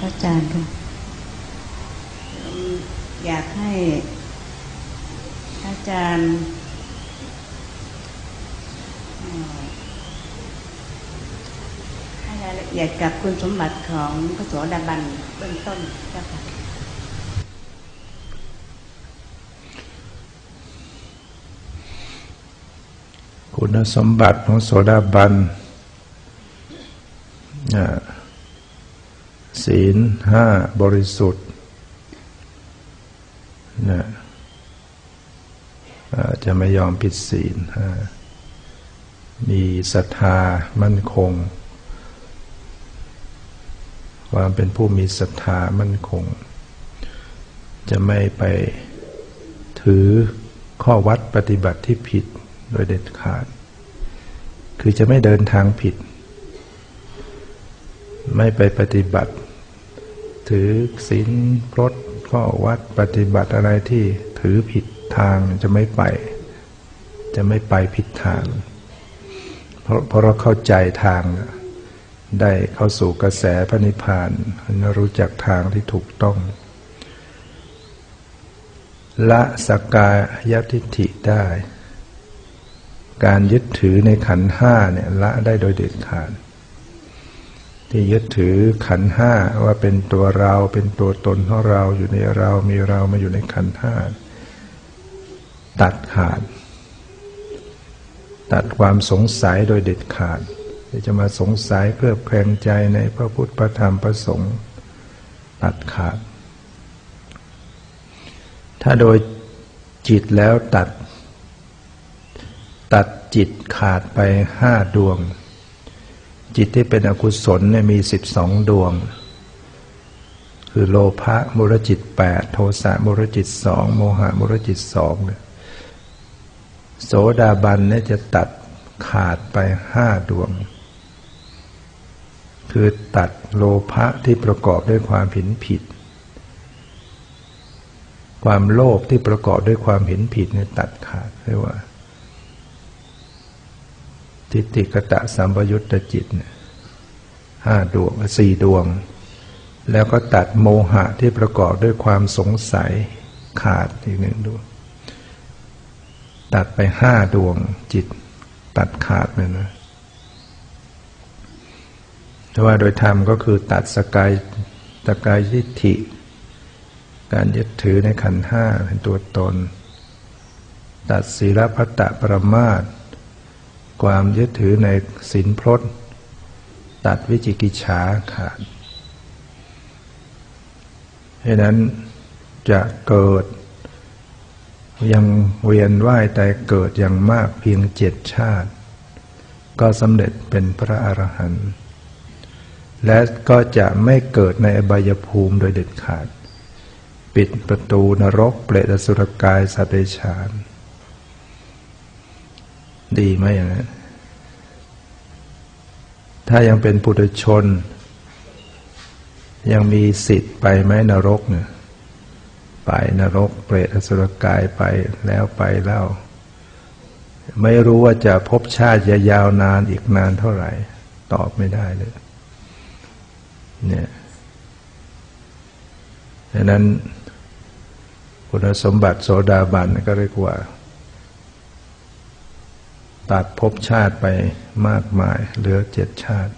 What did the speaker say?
พระอาจารย์ค่ะอยากให้พระอาจารย์ให้รายละเอียดกับคุณสมบัติของพระโสดาบันเบื้องต้นเจ้าค่ะคุณสมบัติของโสดาบันอ่า ศีลห้าบริสุทธิ์นะจะไม่ยอมผิดศีลห้ามีศรัทธามั่นคง ความเป็นผู้มีศรัทธามั่นคง จะไม่ไปถือข้อวัดปฏิบัติที่ผิดโดยเด็ดขาด คือจะไม่เดินทางผิด ไม่ไปปฏิบัติ ถือศีลพรตข้อวัดปฏิบัติอะไรที่ถือผิดทางจะไม่ไป จะไม่ไปผิดทาง เพราะเพราะเราเข้าใจทาง ได้เข้าสู่กระแสพระนิพพานรู้จักทางที่ถูกต้องละสกกายทิฏฐิได้ การยึดถือในขันห้าเนี่ยละได้โดยเด็ดขาด ที่ยึดถือขันห้าว่าเป็นตัวเราเป็นตัวตนของเราอยู่ในเรามีเรามาอยู่ในขันห้าตัดขาด ตัดความสงสัยโดยเด็ดขาดที่จะมาสงสัยเพื่อแคลงใจในพระพุทธพระธรรมพระสงฆ์ตัดขาด ถ้าโดยจิตแล้วตัด ตัดจิตขาดไปห้าดวง จิตที่เป็นอกุศลเนี่ยมีสิบสองดวง คือโลภะมุรจิตแปดโทสะมุรจิตสองโมหะมุรจิตสองเนี่ยโสดาบันเนี่ยจะตัดขาดไปห้าดวง คือตัดโลภะที่ประกอบด้วยความเห็นผิด ความโลภที่ประกอบด้วยความเห็นผิดเนี่ยตัดขาดเรียกว่า ทิฏฐิกตะสัมปยุตตจิตเนี่ยห้าดวงสี่ดวง แล้วก็ตัดโมหะที่ประกอบด้วยความสงสัยขาดอีกหนึ่งดวง ตัดไปห้าดวงจิต ตัดขาดเลยนะแต่ว่าโดยธรรมก็คือตัดสกายสกายทิฏฐิ การยึดถือในขันห้าเป็นตัวตน ตัดศีลพัตตะประมาท ความยึดถือในศีลพรตตัดวิจิกิจฉาขาดเพราะนั้นจะเกิด ยังเวียนว่ายแต่เกิดอย่างมากเพียงเจ็ดชาติ ก็สำเร็จเป็นพระอรหันต์และก็จะไม่เกิดในอบายภูมิโดยเด็ดขาด ปิดประตูนรกเปรตอสุรกายสัตว์เดชาน ดีไหมอย่างนั้นถ้ายังเป็นปุถุชน ยังมีสิทธิ์ไปไหมนรกเนี่ยไปนรกเปรตอสุรกายไปแล้วไปแล้วไม่รู้ว่าจะพบชาติจะยาวนานอีกนานเท่าไหร่ ตอบไม่ได้เลยเนี่ยดังนั้นคุณสมบัติโสดาบันก็เรียกว่า ตัดภพชาติไปมากมาย เหลือเจ็ดชาติ